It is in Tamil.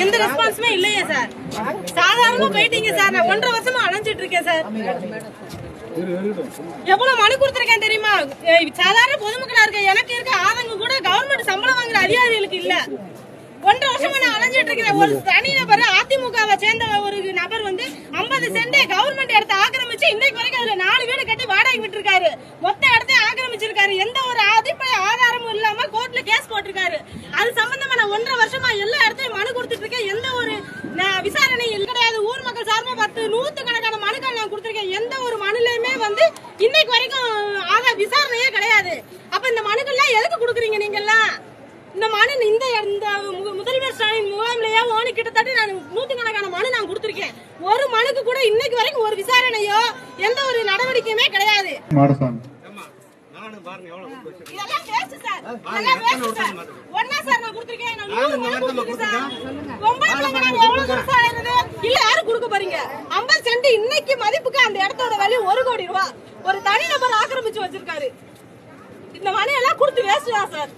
எந்த ரெஸ்பான்ஸுமே இல்லையே சார் சாதாரணமா போயிட்டீங்க சார் நான் ஒன்றரை வருஷமா அலைஞ்சிட்டு இருக்கேன் சார் எவ்வளவு மனு கொடுத்திருக்கேன் தெரியுமா சாதாரண பொதுமக்களா இருக்க எனக்கு இருக்க ஆதங்க கூட கவர்மெண்ட் சம்பளம் வாங்குற அதிகாரிகளுக்கு இல்ல ஒன்றரை வருஷமா நான் அலைஞ்சிட்டு இருக்கிறேன் ஒரு தனி நபர் அதிமுகவை சேர்ந்த ஒரு நபர் வந்து 50 சென்ட் கவர்மெண்ட் இடத்த ஆக்கிரமிச்சு இன்னைக்கு வரைக்கும் அதுல நாலு வீடு கட்டி வாடகை விட்டுருக்காரு. மொத்த இடத்தையும் ஆக்கிரமிச்சிருக்காரு. எந்த ஒரு அடிப்படை ஆதாரமும் இல்லாம கோர்ட்ல கேஸ் போட்டிருக்காரு. அது சம்பந்தமா நான் ஒன்றரை வருஷமா எல்லா இடத்தையும் மனு கொடுத்துட்டு இருக்கேன். எந்த ஒரு நான் விசாரணை கிடையாது. ஊர் மக்கள் சார்பா பத்து நூத்து கணக்கான மனுக்கள் நான் கொடுத்துருக்கேன். எந்த ஒரு மனுலையுமே வந்து இன்னைக்கு வரைக்கும் ஆதா விசாரணையே கிடையாது. அப்ப இந்த மனுக்கள்லாம் எதுக்கு கொடுக்குறீங்க நீங்க எல்லாம் இந்த மனு இந்த இந்த முதல்வர் ஸ்டாலின் முகாம்லயே? ஓனி கிட்டத்தட்ட நான் நூத்துக்கணக்கான மனு நான் கொடுத்துருக்கேன். ஒரு மனுக்கு கூட இன்னைக்கு வரைக்கும் ஒரு விசாரணையோ மாடசாமி இதெல்லாம் waste சார். இதெல்லாம் waste சார். ஒண்ணா சார் நான் கொடுத்திருக்கேன். நான் நூறு மனு கொடுத்திருக்கேன் சார். பொம்பளை பிள்ளைங்க நாங்க எவ்வளவு தூரம் சார் இருக்குது? இல்ல யாரு கொடுக்க போறீங்க 50 சென்ட் இன்னைக்கு மதிப்புக்கு அந்த இடத்தோட விலை ஒரு கோடி ரூபாய் ஒரு தனிநபர் ஆக்கிரமிச்சு வச்சிருக்காரு இந்த மணி எல்லாம் கொடுத்து வேஸ்ட் தான் சார்